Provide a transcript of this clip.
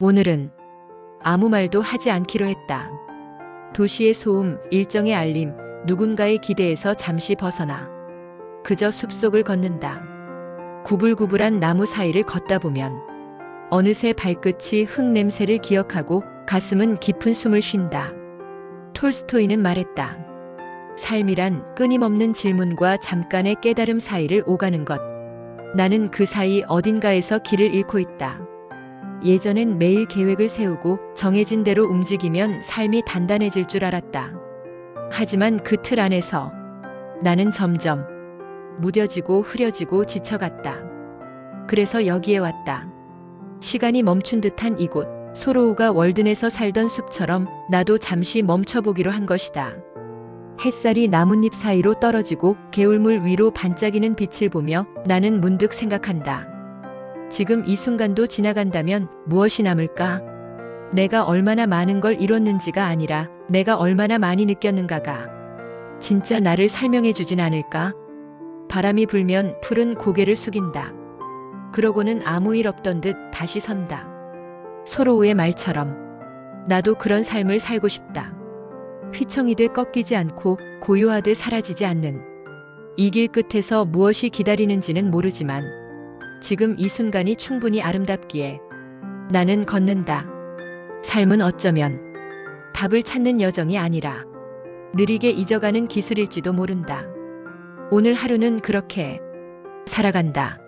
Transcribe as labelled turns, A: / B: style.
A: 오늘은 아무 말도 하지 않기로 했다. 도시의 소음, 일정의 알림, 누군가의 기대에서 잠시 벗어나 그저 숲속을 걷는다. 구불구불한 나무 사이를 걷다 보면 어느새 발끝이 흙 냄새를 기억하고 가슴은 깊은 숨을 쉰다. 톨스토이는 말했다. 삶이란 끊임없는 질문과 잠깐의 깨달음 사이를 오가는 것. 나는 그 사이 어딘가에서 길을 잃고 있다. 예전엔 매일 계획을 세우고 정해진 대로 움직이면 삶이 단단해질 줄 알았다. 하지만 그 틀 안에서 나는 점점 무뎌지고 흐려지고 지쳐갔다. 그래서 여기에 왔다. 시간이 멈춘 듯한 이곳, 소로우가 월든에서 살던 숲처럼 나도 잠시 멈춰보기로 한 것이다. 햇살이 나뭇잎 사이로 떨어지고 개울물 위로 반짝이는 빛을 보며 나는 문득 생각한다. 지금 이 순간도 지나간다면 무엇이 남을까? 내가 얼마나 많은 걸 이뤘는지가 아니라 내가 얼마나 많이 느꼈는가가 진짜 나를 설명해 주진 않을까? 바람이 불면 풀은 고개를 숙인다. 그러고는 아무 일 없던 듯 다시 선다. 소로우의 말처럼 나도 그런 삶을 살고 싶다. 휘청이듯 꺾이지 않고 고요하듯 사라지지 않는 이 길 끝에서 무엇이 기다리는지는 모르지만 지금 이 순간이 충분히 아름답기에 나는 걷는다. 삶은 어쩌면 답을 찾는 여정이 아니라 느리게 잊어가는 기술일지도 모른다. 오늘 하루는 그렇게 살아간다.